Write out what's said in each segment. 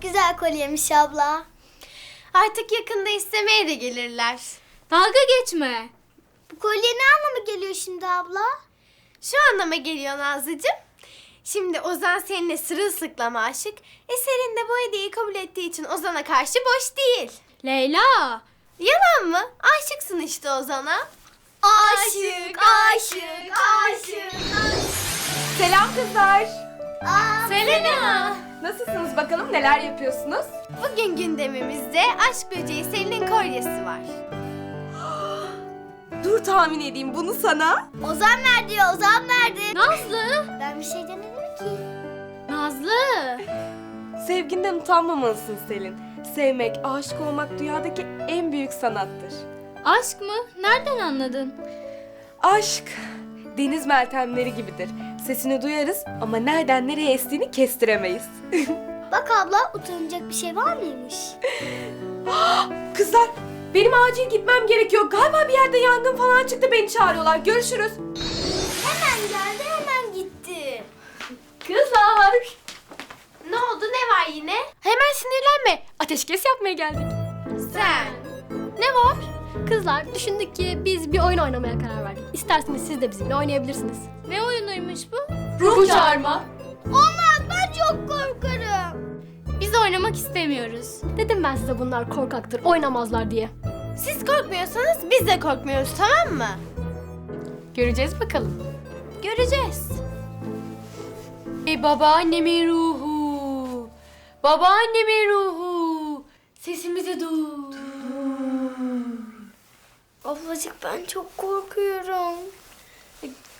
Çok güzel kolyemiş abla. Artık yakında istemeye de gelirler. Dalga geçme. Bu kolye ne anlama geliyor şimdi abla? Şu anlama geliyor Nazlıcığım. Şimdi Ozan seninle sırılsıklam aşık. E Selin de bu hediyeyi kabul ettiği için Ozan'a karşı boş değil. Leyla. Yalan mı? Aşıksın işte Ozan'a. Aşık, aşık, aşık. Selam kızlar. Aa, Selena. Nasılsınız bakalım neler yapıyorsunuz? Bugün gündemimizde aşk böceği Selin'in kolyesi var. Dur tahmin edeyim bunu sana. Ozan verdi, Ozan verdi. Nazlı. Ben bir şey demedim ki. Nazlı. Sevginden utanmamalısın Selin. Sevmek, aşık olmak dünyadaki en büyük sanattır. Aşk mı? Nereden anladın? Aşk deniz meltemleri gibidir. Sesini duyarız ama nereden nereye estiğini kestiremeyiz. Bak abla, utanacak bir şey var mıymış? Kızlar benim acil gitmem gerekiyor. Galiba bir yerde yangın falan çıktı beni çağırıyorlar. Görüşürüz. Hemen geldi, hemen gitti. Kızlar. Ne oldu ne var yine? Hemen sinirlenme. Ateşkes yapmaya geldik. Sen. Ne var? Kızlar düşündük ki biz bir oyun oynamaya karar verdik. İsterseniz siz de bizimle oynayabilirsiniz. Ne oyunuymuş bu? Ruh çağırma. Olmaz, ben çok korkarım. Biz oynamak istemiyoruz. Dedim ben size bunlar korkaktır, oynamazlar diye. Siz korkmuyorsanız biz de korkmuyoruz tamam mı? Göreceğiz bakalım. Göreceğiz. E babaannemin ruhu. Babaannemin ruhu. Sesimizi duy. Ablacık ben çok korkuyorum.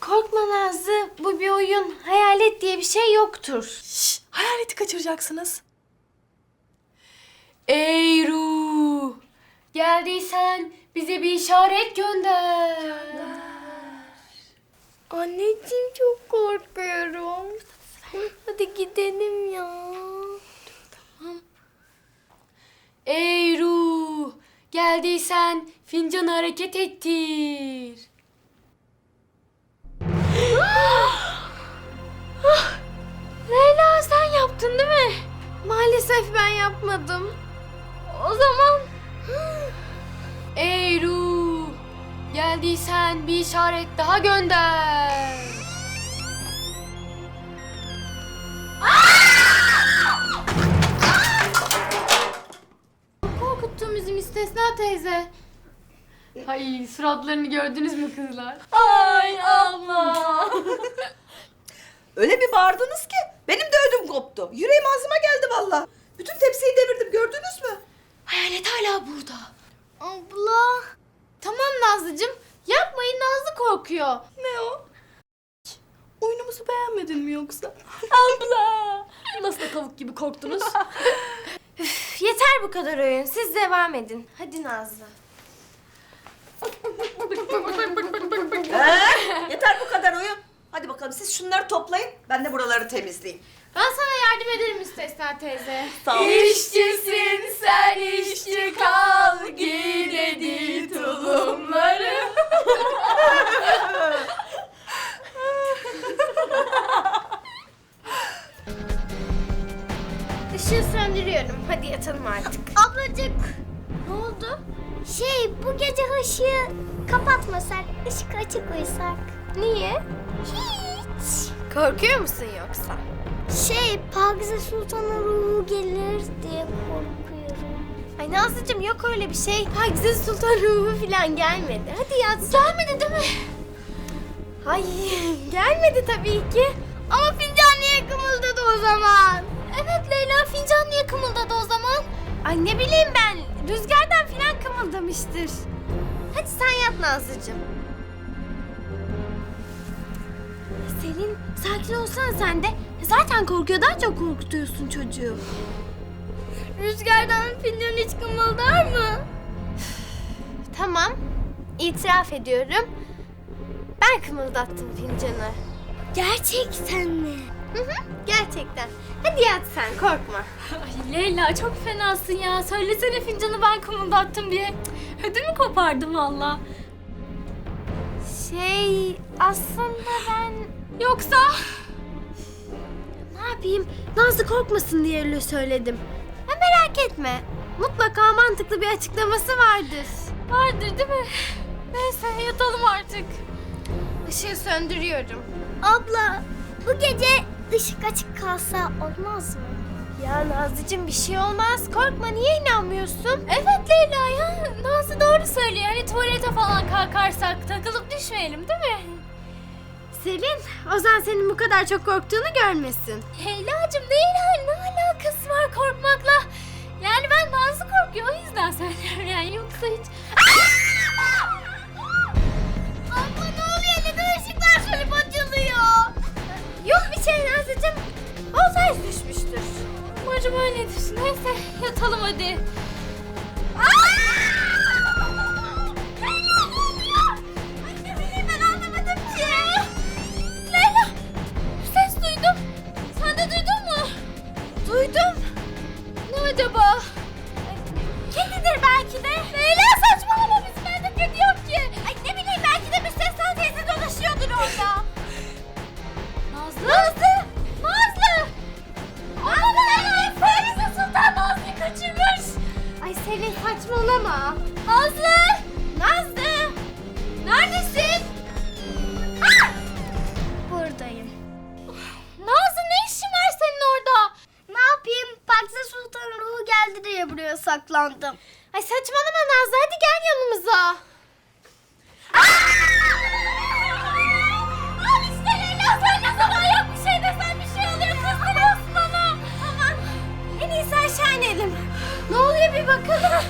Korkma Nazlı bu bir oyun. Hayalet diye bir şey yoktur. Hayaleti kaçıracaksınız. Ey ruh. Geldiysen bize bir işaret gönder. Anneciğim çok korkuyorum. Hadi gidelim ya. Ey ruh. Geldiysen fincanı hareket ettir. Leyla sen yaptın değil mi? Maalesef ben yapmadım. O zaman Ey ruh. Geldiysen bir işaret daha gönder. Müstesna teyze. Ay suratlarını gördünüz mü kızlar? Ay Allah. Öyle bir bağırdınız ki benim de ödüm koptu. Yüreğim ağzıma geldi valla. Bütün tepsiyi devirdim gördünüz mü? Hayalet hala burada. Abla. tamam Nazlıcığım yapmayın Nazlı korkuyor. Ne o? Oyunumuzu beğenmedin mi yoksa? Abla! Nasıl da tavuk gibi korktunuz? Yeter bu kadar oyun. Siz devam edin. Hadi Nazlı. Ee, yeter bu kadar oyun. Hadi bakalım siz şunları toplayın. Ben de buraları temizleyeyim. Ben sana yardım ederim müstesna teyze. Sağ ol. İşçisin sen işçi kal gidedi tulumları. Söndürüyorum. Hadi yatalım artık. Ablacık. Ne oldu? Şey bu gece ışığı kapatmasak, ışık açık uyusak. Niye? Hiç. Korkuyor musun yoksa? Şey Pakize Sultan'ın ruhu gelir diye korkuyorum. Ay Nazlıcığım yok öyle bir şey. Pakize Sultan ruhu falan gelmedi. Hadi yat. Gelmedi değil mi? Ay gelmedi tabii ki. Ama fincan niye kımıldadı o zaman? Evet Leyla fincan niye kımıldadı o zaman? Ay ne bileyim ben. Rüzgardan falan kımıldamıştır. Hadi sen yat Nazlıcığım. Selin sakin olsan sen de. Zaten korkuyor daha çok korkutuyorsun çocuğu. Rüzgardan fincan hiç kımıldar mı? Tamam. itiraf ediyorum. Ben kımıldattım fincanı. Gerçekten mi? Hı hı, gerçekten. Hadi yat sen korkma. Ay Leyla çok fenasın ya. Söylesene fincanı ben kımıldattım diye. Cık, Ödümü kopardım valla. Şey aslında ben Yoksa ne yapayım? Nazlı korkmasın diye öyle söyledim. merak etme. Mutlaka mantıklı bir açıklaması vardır. Vardır değil mi? Neyse yatalım artık. Işığı söndürüyorum. Abla bu gece ışık açık kalsa olmaz mı? Ya Nazlıcığım bir şey olmaz. Korkma niye inanmıyorsun? Evet Leyla ya. Nazlı doğru söylüyor. Hani tuvalete falan kalkarsak takılıp düşmeyelim değil mi? Selin, Ozan senin bu kadar çok korktuğunu görmesin. Leyla'cığım değil ne alakası var korkmakla? Yani ben Nazlı korkuyor o yüzden söylüyorum yani yoksa hiç... Nazlıcığım. Ozan düşmüştür. Umarım öyledir. Neyse yatalım hadi. Duydum. Ne acaba? Kedidir belki de. Saklandım. Ay saçmalama Nazlı hadi gel yanımıza. Al işte Leyla sen ne zaman yok bir şey desen bir şey oluyor kızdırıyorsun bana. Tamam. En iyisi aşağı inelim. Ne oluyor bir bakalım.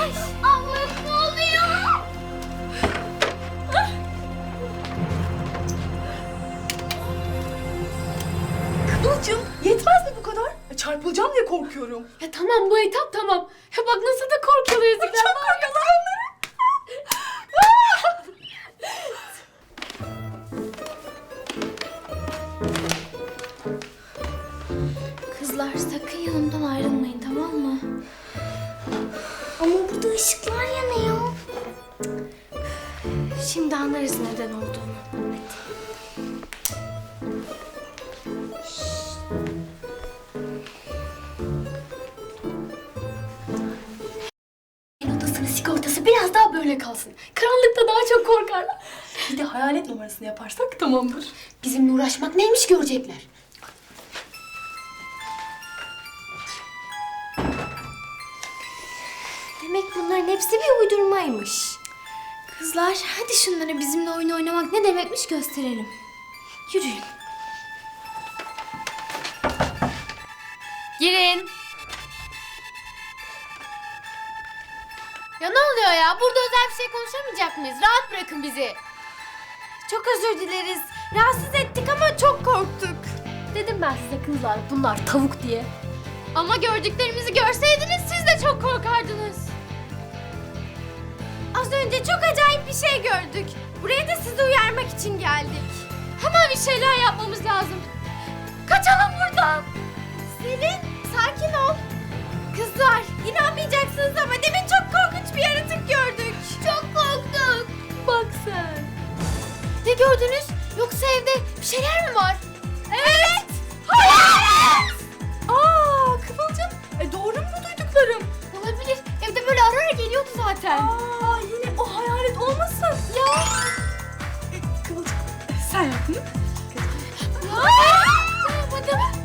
Ay. Allah'ım ne oluyor? Kıvılcım yetmez mi bu kadar? E, Çarpılacağım diye korkuyorum. Ya tamam bu etap tamam. Ya bak nasıl da korkuyorlar yazıklar. Çok korkuyorlar onları. Kızlar sakın yanımdan ayrılmayın tamam mı? Ama burada ışıklar yanıyor. Şimdi anlarız neden olduğunu. Kalsın. Karanlıkta daha çok korkarlar. Bir de hayalet numarasını yaparsak tamamdır. Bizimle uğraşmak neymiş görecekler. Demek bunların hepsi bir uydurmaymış. Kızlar hadi şunlara bizimle oyun oynamak ne demekmiş gösterelim. Yürüyün. Girin. Ya ne oluyor ya? Burada özel bir şey konuşamayacak mıyız? Rahat bırakın bizi. Çok özür dileriz. Rahatsız ettik ama çok korktuk. Dedim ben size kızlar bunlar tavuk diye. Ama gördüklerimizi görseydiniz siz de çok korkardınız. Az önce çok acayip bir şey gördük. Buraya da sizi uyarmak için geldik. Hemen bir şeyler yapmamız lazım. Kaçalım buradan. Selin, sakin ol. Kızlar, inanmayacaksınız gördünüz? Yoksa evde bir şeyler mi var? Evet. Hayır! Aa Kıvılcım. E, doğru mu bu duyduklarım? Olabilir. Evde böyle ara ara geliyordu zaten. Aa yine o hayalet olmasın. Ya. E, Kıvılcım sen yaptın mi? Hayır. Yapmadım.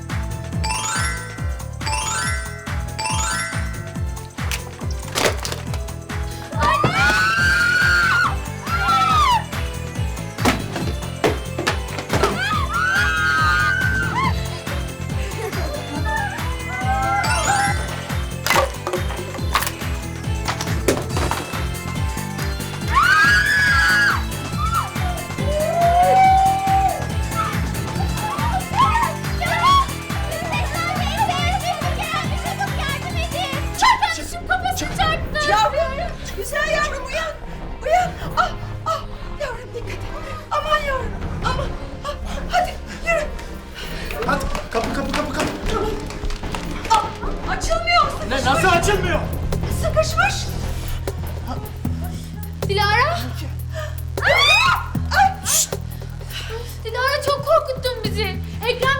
Sıkışmış. Dilara. Dilara çok korkuttun bizi. Ekrem